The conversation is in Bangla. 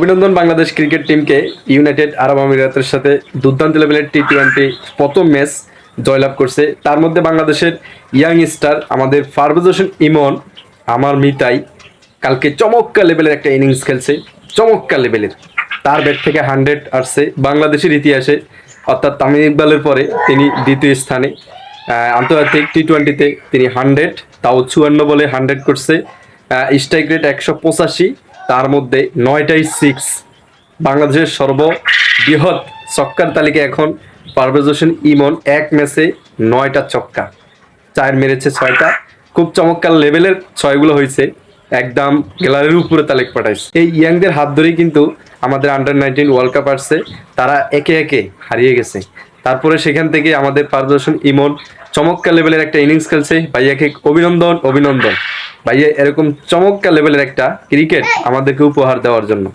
অভিনন্দন বাংলাদেশ ক্রিকেট টিমকে ইউনাইটেড আরব আমিরাতের সাথে দুর্দান্ত লেভেলের টি টোয়েন্টি প্রথম ম্যাচ জয়লাভ করছে। তার মধ্যে বাংলাদেশের ইয়াং স্টার আমাদের ফারবেজ হোসেন ইমন, আমার মিতাই, কালকে চমৎকার লেভেলের একটা ইনিংস খেলছে, চমৎকার লেভেলের। তার ব্যাট থেকে হান্ড্রেড আসছে বাংলাদেশের ইতিহাসে, অর্থাৎ তামিম ইকবালের পরে তিনি দ্বিতীয় স্থানে। আন্তর্জাতিক টি টোয়েন্টিতে তিনি হান্ড্রেড, তাও চুয়ান্ন বলে হান্ড্রেড করছে। স্ট্রাইক রেট একশো পঁচাশি তার মধ্যে নয়টাই সিক্স বাংলাদেশের সর্ববৃহৎ ছক্কার তালিকা এখন পারভেজ হোসেন, ইমন, এক ম্যাচে নয়টা ছক্কা চার মেরেছে ছয়টা। খুব চমৎকার লেভেলের ছয়গুলো হয়েছে। একদম গ্যালারির উপরে তালিক পাঠাইছে। এই ইয়াংদের হাত ধরেই কিন্তু আমাদের আন্ডার নাইনটিন ওয়ার্ল্ড কাপ আসছে। তারা একে একে হারিয়ে গেছে। তারপরে সেখান থেকে আমাদের হোসেন, ইমন চমৎকার লেভেলের একটা ইনিংস খেলছে। ভাইয়াকে অভিনন্দন অভিনন্দন। ভাইয়া এরকম চমৎকার লেভেলের একটা ক্রিকেট আমাদেরকে উপহার দেওয়ার জন্য।